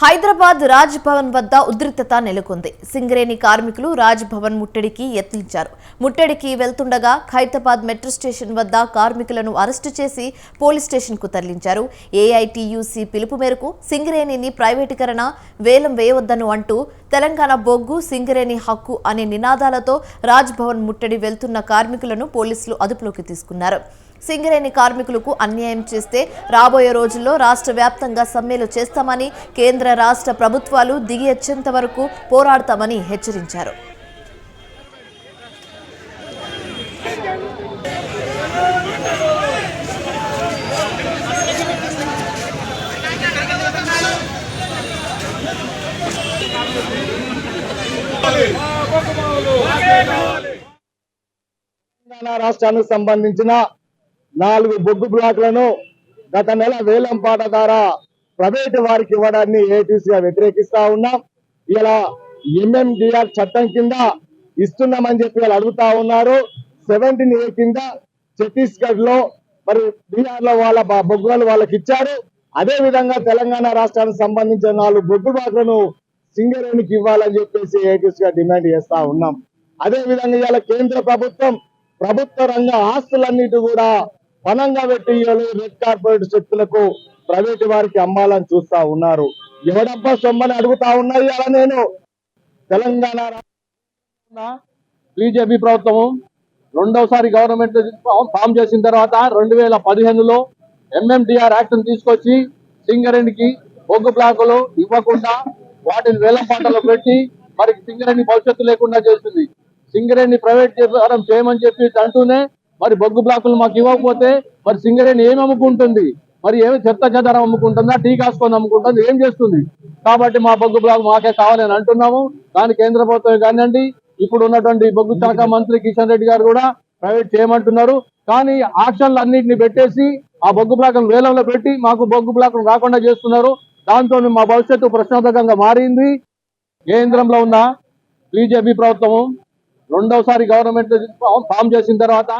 హైదరాబాద్ రాజ్ భవన్ వద్ద ఉద్రిక్తత నెలకొంది. సింగరేణి కార్మికులు రాజ్ భవన్ ముట్టడికి యత్నించారు. ముట్టడికి వెళ్తుండగా ఖైరతాబాద్ మెట్రో స్టేషన్ వద్ద కార్మికులను అరెస్టు చేసి పోలీస్ స్టేషన్కు తరలించారు. ఏఐటీయూసీ పిలుపు మేరకు సింగరేణిని ప్రైవేటీకరణ వేలం వేయవద్దను అంటూ తెలంగాణ బొగ్గు సింగరేణి హక్కు అనే నినాదాలతో రాజ్ భవన్ ముట్టడి వెళ్తున్న కార్మికులను పోలీసులు అదుపులోకి తీసుకున్నారు. సింగరేణి కార్మికులకు అన్యాయం చేస్తే రాబోయే రోజుల్లో రాష్ట్ర వ్యాప్తంగా సమ్మెలు చేస్తామని కేంద్ర రాష్ట్ర ప్రభుత్వాలు దిగి వచ్చేంత వరకు పోరాడతామని హెచ్చరించారు. తెలంగాణ రాష్ట్రానికి సంబంధించిన నాలుగు బొగ్గు బ్లాక్లను గత నెల వేలంపాట ద్వారా ప్రైవేటు వారికి ఇవ్వడాన్ని ఏటీసీగా వ్యతిరేకిస్తా ఉన్నాం. ఇలా ఎంఎండిఆర్ చట్టం కింద ఇస్తున్నామని చెప్పి వాళ్ళు అడుగుతా ఉన్నారు. సెవెంటీన్ ఏ కింద ఛత్తీస్గఢ్లో మరి బీహార్లో వాళ్ళ బొగ్గులు వాళ్ళకి ఇచ్చారు. అదే విధంగా తెలంగాణ రాష్ట్రానికి సంబంధించిన నాలుగు బొగ్గు బ్లాక్లను సింగరేణికి ఇవ్వాలని చెప్పేసి ఏటీసీగా డిమాండ్ చేస్తా ఉన్నాం. అదే విధంగా ఇవాళ కేంద్ర ప్రభుత్వం ప్రభుత్వ రంగ ఆస్తులన్నిటి కూడా పనంగా పెట్టి రెడ్ కార్పొరేట్ శక్తులకు ప్రైవేట్ వారికి అమ్మాలని చూస్తా ఉన్నారు. ఎవడబ్బా సొమ్మని అడుగుతా ఉన్నాయి అలా నేను? తెలంగాణ బీజేపీ ప్రభుత్వము రెండవసారి గవర్నమెంట్ ఫామ్ చేసిన తర్వాత రెండు వేల పదిహేనులో ఎంఎండిఆర్ యాక్ట్ను తీసుకొచ్చి సింగరేణికి బొగ్గు బ్లాకులు ఇవ్వకుండా వాటిని వేలం పంటలో పెట్టి మరి సింగరేణి భవిష్యత్తు లేకుండా చేస్తుంది సింగరేణి ప్రైవేట్ చేపడం చేయమని చెప్పి అంటూనే మరి బొగ్గు బ్లాకులు మాకు ఇవ్వకపోతే మరి సింగరేణి ఏమి అమ్ముకుంటుంది? మరి ఏమి చెత్త చెదరం అమ్ముకుంటుందా? టీ కాసుకొని అమ్ముకుంటుంది? ఏం చేస్తుంది? కాబట్టి మా బొగ్గు బ్లాక్ మాకే కావాలని అంటున్నాము. దాని కేంద్ర ప్రభుత్వం కానివ్వండి ఇప్పుడు ఉన్నటువంటి బొగ్గు శాఖ మంత్రి కిషన్ రెడ్డి గారు కూడా ప్రైవేట్ చేయమంటున్నారు. కానీ ఆక్షన్లు అన్నింటిని పెట్టేసి ఆ బొగ్గు బ్లాక్లను వేలంలో పెట్టి మాకు బొగ్గు బ్లాకులు రాకుండా చేస్తున్నారు. దాంతో మా భవిష్యత్తు ప్రశ్నార్థకంగా మారింది. కేంద్రంలో ఉన్న బీజేపీ ప్రభుత్వము రెండవసారి గవర్నమెంట్ ఫామ్ చేసిన తర్వాత